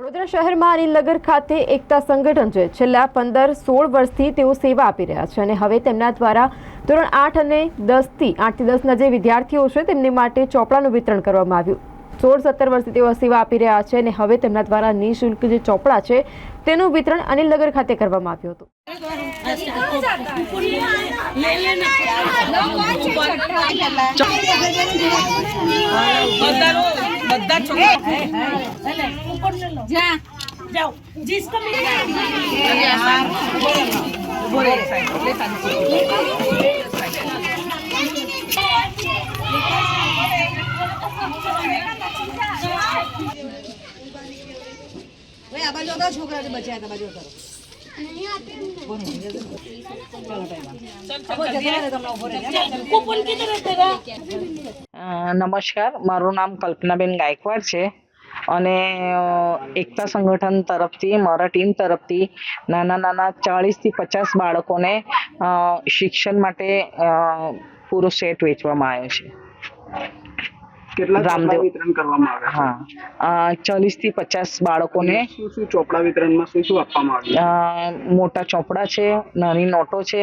વડોદરા શહેરમાં અનિલનગર ખાતે એકતા સંગઠન છે. છેલ્લા પંદર સોળ વર્ષથી તેઓ સેવા આપી રહ્યા છે અને હવે તેમના દ્વારા ધોરણ આઠ અને દસથી આઠથી દસના જે વિદ્યાર્થીઓ છે તેમને માટે ચોપડાનું વિતરણ કરવામાં આવ્યું. સોળ સત્તર વર્ષથી તેઓ સેવા આપી રહ્યા છે અને હવે તેમના દ્વારા નિઃશુલ્ક જે ચોપડા છે તેનું વિતરણ અનિલનગર ખાતે કરવામાં આવ્યું હતું. બધા છોકરા जा जाओ जिसको मिलेगा ઉભો રહે એક સાઈડ એટલે સાચું. ભાઈ આ બાજુ હતા છોકરા બચ્યા હતા બાજુ ઉતારો कूपन किधर है तेरा અ, નમસ્કાર. મારું નામ કલ્પનાબેન ગાયકવાડ છે અને એકતા સંગઠન તરફથી મારા ટીમ તરફથી નાના નાના ચાળીસથી પચાસ બાળકોને શિક્ષણ માટે પૂરો સેટ વેચવામાં આવ્યો છે. કેટલા રામદેવ. વિતરણ કરવામાં આવે હા. ચાલીસથી પચાસ બાળકોને શું શું ચોપડા વિતરણમાં શું શું આપવામાં આવ્યું મોટા ચોપડા છે નાની નોટો છે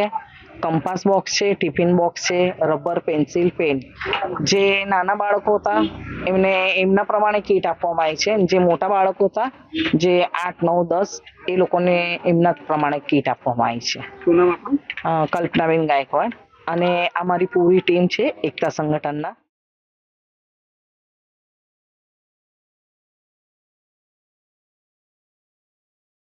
કંપાસ બોક્સ છે ટિફિન બોક્સ છે રબર પેન્સિલ પેન. જે નાના બાળકો હતા એમને એમના પ્રમાણે કીટ આપવામાં આવી છે. જે મોટા બાળકો હતા જે આઠ નવ દસ એ લોકોને એમના પ્રમાણે કીટ આપવામાં આવી છે. કલ્પનાબેન ગાયકવાડ. અને અમારી પૂરી ટીમ છે એકતા સંગઠનના.